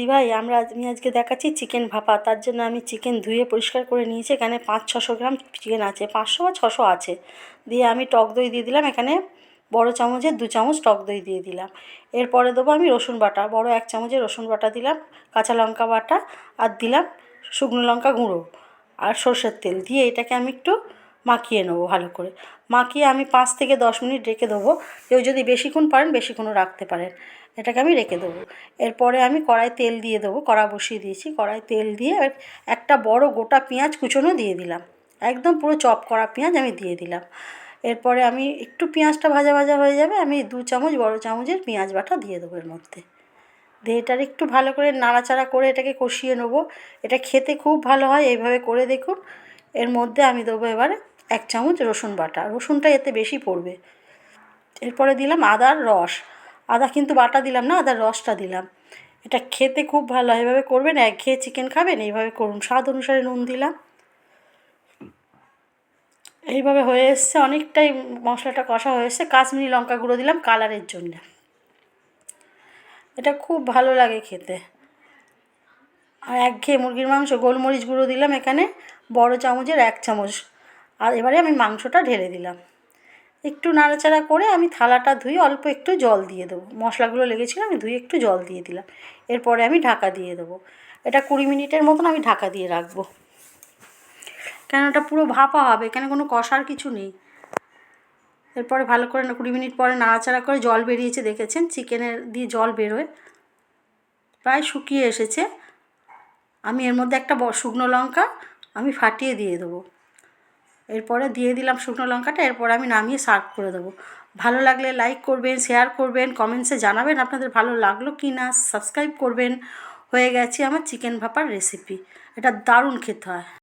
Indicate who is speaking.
Speaker 1: দিদিভাই আমরা আমি আজকে দেখাচ্ছি চিকেন ভাপা। তার জন্য আমি চিকেন ধুয়ে পরিষ্কার করে নিয়েছি। এখানে পাঁচ ছশো গ্রাম চিকেন আছে। পাঁচশো বা ছশো আছে। দিয়ে আমি টক দই দিয়ে দিলাম। এখানে বড় চামচের দু চামচ টক দই দিয়ে দিলাম। এরপরে দেবো আমি রসুন বাটা। বড় এক চামচের রসুন বাটা দিলাম, কাঁচা লঙ্কা বাটা, আর দিলাম শুকনো লঙ্কা গুঁড়ো আর সর্ষের তেল। দিয়ে এটাকে আমি একটু মাখিয়ে নেব ভালো করে। মাখিয়ে আমি পাঁচ থেকে দশ মিনিট রেখে দেবো। কেউ যদি বেশিক্ষণ পারেন, বেশিক্ষণও রাখতে পারেন। এটাকে আমি রেখে দেবো। এরপরে আমি কড়াই তেল দিয়ে দেবো, কড়া বসিয়ে দিয়েছি। কড়াই তেল দিয়ে একটা বড় গোটা পেঁয়াজ কুচোনো দিয়ে দিলাম। একদম পুরো চপ করা পেঁয়াজ আমি দিয়ে দিলাম। এরপরে আমি একটু পেঁয়াজটা ভাজা ভাজা হয়ে যাবে, আমি দু চামচ বড় চামচের পেঁয়াজ বাটা দিয়ে দেবো এর মধ্যে। দিয়ে এটার একটু ভালো করে নাড়াচাড়া করে এটাকে কষিয়ে নেব। এটা খেতে খুব ভালো হয়, এইভাবে করে দেখুন। এর মধ্যে আমি দেবো এবারে এক চামচ রসুন বাটা। রসুনটা এতে বেশি পড়বে। এরপরে দিলাম আদার রস। আদা কিন্তু বাটা দিলাম না, আদার রসটা দিলাম। এটা খেতে খুব ভালো হয়। এভাবে করবেন একঘেয়ে চিকেন খাবেন, এইভাবে করুন। স্বাদ অনুসারে নুন দিলাম। এইভাবে হয়ে এসছে। অনেকটাই মশলাটা কষা হয়ে এসছে। কাশ্মীরি লঙ্কা গুঁড়ো দিলাম কালারের জন্য। এটা খুব ভালো লাগে খেতে। আর একঘেয়ে মুরগির মাংস, গোলমরিচ গুঁড়ো দিলাম এখানে। বড় চামচের এক চামচ। আর এবারে আমি মাংসটা ঢেলে দিলাম। একটু নাড়াচাড়া করে আমি থালাটা ধুয়ে অল্প একটু জল দিয়ে দেবো। মশলাগুলো লেগেছিলো, আমি ধুয়ে একটু জল দিয়ে দিলাম। এরপরে আমি ঢাকা দিয়ে দেবো। এটা কুড়ি মিনিটের মতন আমি ঢাকা দিয়ে রাখব। কেন এটা পুরো ভাপা হবে? কেন কোনো কষার কিছু নেই। এরপরে ভালো করে কুড়ি মিনিট পরে নাড়াচাড়া করে জল বেরিয়েছে, দেখেছেন? চিকেনের দিয়ে জল বেরোয়। প্রায় শুকিয়ে এসেছে। আমি এর মধ্যে একটা শুকনো লঙ্কা আমি ফাটিয়ে দিয়ে দেবো। এরপরে দিয়ে দিলাম শুকনো লঙ্কাটা, এরপরে আমি নামিয়ে সার্ভ করে দেবো। ভালো লাগলে লাইক করবেন শেয়ার করবেন কমেন্টসে জানাবেন আপনাদের ভালো লাগল কি না সাবস্ক্রাইব করবেন। হয়ে গেছে আমার চিকেন ভাপার রেসিপি এটা দারুণ খেতে হয়।